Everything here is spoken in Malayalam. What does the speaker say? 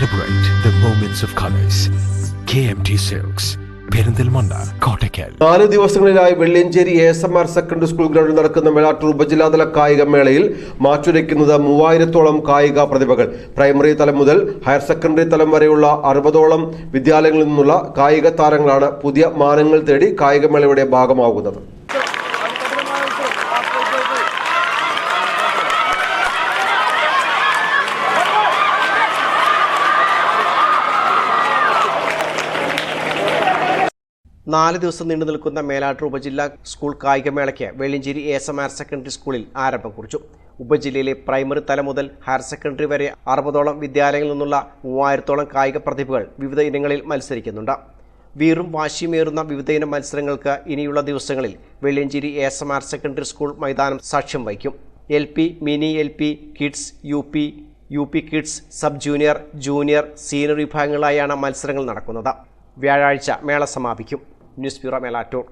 Celebrate the moments of colors. KMT Silks, Perinthalmanna Kottakkal നാല് ദിവസങ്ങളിലായി Velliyancheri A S M R secondary school ഗ്രൗണ്ടിൽ നടക്കുന്ന മേളാട്ടൂർ ഉപജില്ലാതല കായിക മേളയിൽ മാറ്റുരയ്ക്കുന്നത് മൂവായിരത്തോളം കായിക പ്രതിഭകൾ. പ്രൈമറി തലം മുതൽ ഹയർ സെക്കൻഡറി തലം വരെയുള്ള അറുപതോളം വിദ്യാലയങ്ങളിൽ നിന്നുള്ള കായിക താരങ്ങളാണ് പുതിയ മാനങ്ങൾ തേടി കായികമേളയുടെ ഭാഗമാകുന്നത്. നാല് ദിവസം നീണ്ടു നിൽക്കുന്ന മേലാട്ടൂർ ഉപജില്ലാ school കായികമേളയ്ക്ക് Vellinchery S M higher secondary സ്കൂളിൽ ആരംഭം കുറിച്ചു. ഉപജില്ലയിലെ പ്രൈമറി തലം മുതൽ ഹയർ സെക്കൻഡറി വരെ അറുപതോളം വിദ്യാലയങ്ങളിൽ നിന്നുള്ള മൂവായിരത്തോളം കായിക പ്രതിഭകൾ വിവിധ ഇനങ്ങളിൽ മത്സരിക്കുന്നുണ്ട്. വീറും വാശിയുമേറുന്ന വിവിധ ഇനം മത്സരങ്ങൾക്ക് ഇനിയുള്ള ദിവസങ്ങളിൽ Velliyancheri S M higher secondary school മൈതാനം സാക്ഷ്യം വഹിക്കും. L P mini L P kids U P U P kids sub junior junior senior വിഭാഗങ്ങളായാണ് മത്സരങ്ങൾ നടക്കുന്നത്. വ്യാഴാഴ്ച മേള സമാപിക്കും. newspiro melator